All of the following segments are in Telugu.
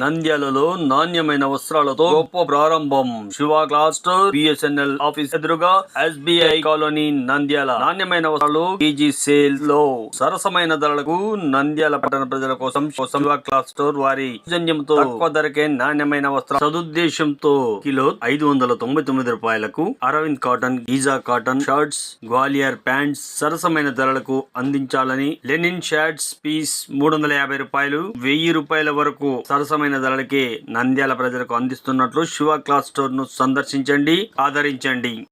నంద్యాలలో నాణ్యమైన వస్త్రాలతో గొప్ప ప్రారంభం. శివ క్లాస్ బిఎస్ఎన్ఎల్ ఆఫీస్ ఎదురుగా ఎస్బిఐ కాలనీ నంద్యాల. నాణ్యమైన వస్త్రాలు పీజీ సేల్లో సరసమైన ధరలకు నంద్యాల పట్టణ ప్రజల కోసం శివ క్లాస్ వారి సౌజన్యంతో తక్కువ ధరకే నాణ్యమైన వస్త్రాలు. సదుద్దేశంతో కిలో ఐదు వందల తొంభై తొమ్మిది రూపాయలకు Arvind cotton Giza cotton shirts Gwalior pants సరసమైన ధరలకు అందించాలని లెనిన్ షర్ట్స్ పీస్ మూడు వందల యాభై రూపాయలు వెయ్యి రూపాయల వరకు సరసమైన ధరలకే నంద్యాల ప్రజలకు అందిస్తున్నట్లు శివ క్లాస్ స్టోర్ను సందర్శించండి ఆదరించండి.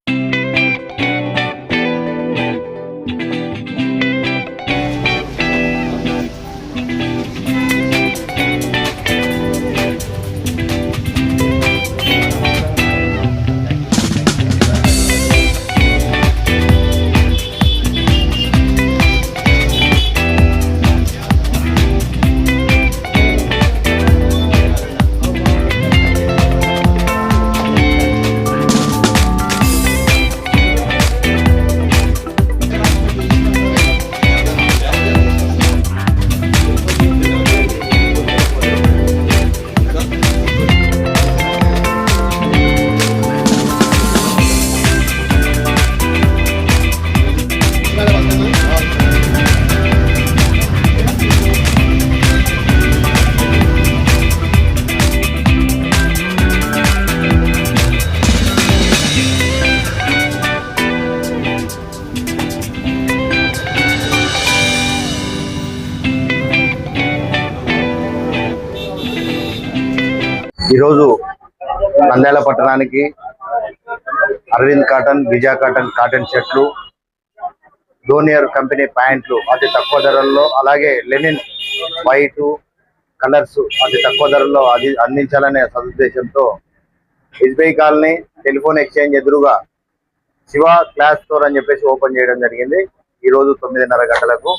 ఈరోజు నంద్యాల పట్టణానికి Arvind cotton Giza cotton cotton షర్ట్లు డోనియర్ కంపెనీ ప్యాంట్లు అతి తక్కువ ధరల్లో అలాగే లెనిన్ వైట్ కలర్స్ అతి తక్కువ ధరల్లో అది అందించాలనే సదుద్దేశంతో ఎస్బీఐ కాలనీ టెలిఫోన్ ఎక్స్చేంజ్ ఎదురుగా శివ క్లాస్ స్టోర్ అని చెప్పేసి ఓపెన్ చేయడం జరిగింది. ఈ రోజు తొమ్మిదిన్నర గంటలకు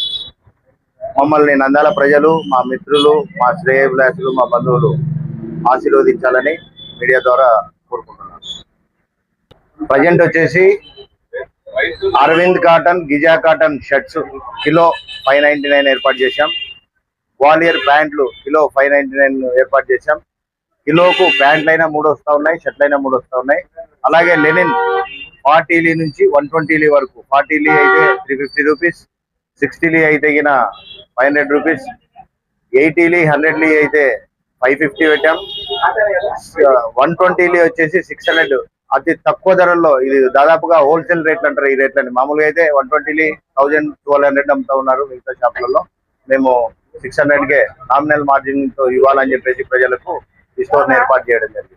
మమ్మల్ని నంద్యాల ప్రజలు మా మిత్రులు మా శ్రేయభిలాషులు మా బంధువులు ఆశీర్వదించాలని మీడియా ద్వారా కోరుకుంటున్నాను. ప్రజెంట్ వచ్చేసి Arvind cotton Giza cotton shirts kilo five ninety nine ఏర్పాటు చేశాం. గ్వాలియర్ ప్యాంట్లు కిలో ఫైవ్ నైన్టీ నైన్ ఏర్పాటు చేశాం. కిలోకు ప్యాంట్లు అయినా మూడు వస్తూ ఉన్నాయి షర్ట్లు అయినా మూడు వస్తూ ఉన్నాయి. అలాగే లెనిన్ ఫార్టీలీ నుంచి వన్ ట్వంటీలీ వరకు ఫార్టీలీ అయితే త్రీ ఫిఫ్టీ రూపీస్ సిక్స్టీలీ అయితే గిన ఫైవ్ హండ్రెడ్ రూపీస్ ఎయిటీలీ హండ్రెడ్లీ అయితే ఫైవ్ ఫిఫ్టీ పెట్టాం. వన్ ట్వంటీలీ వచ్చేసి సిక్స్ హండ్రెడ్ అతి తక్కువ ధరల్లో ఇది దాదాపుగా హోల్సేల్ రేట్లు అంటారు ఈ రేట్లని మామూలుగా అయితే one twenty thousand twelve hundred అమ్ముతా ఉన్నారు మిగతా షాపులలో. మేము సిక్స్ హండ్రెడ్ కే నామినల్ మార్జిన్తో ఇవ్వాలని చెప్పేసి ప్రజలకు ఈ స్టోర్ ఏర్పాటు చేయడం జరిగింది.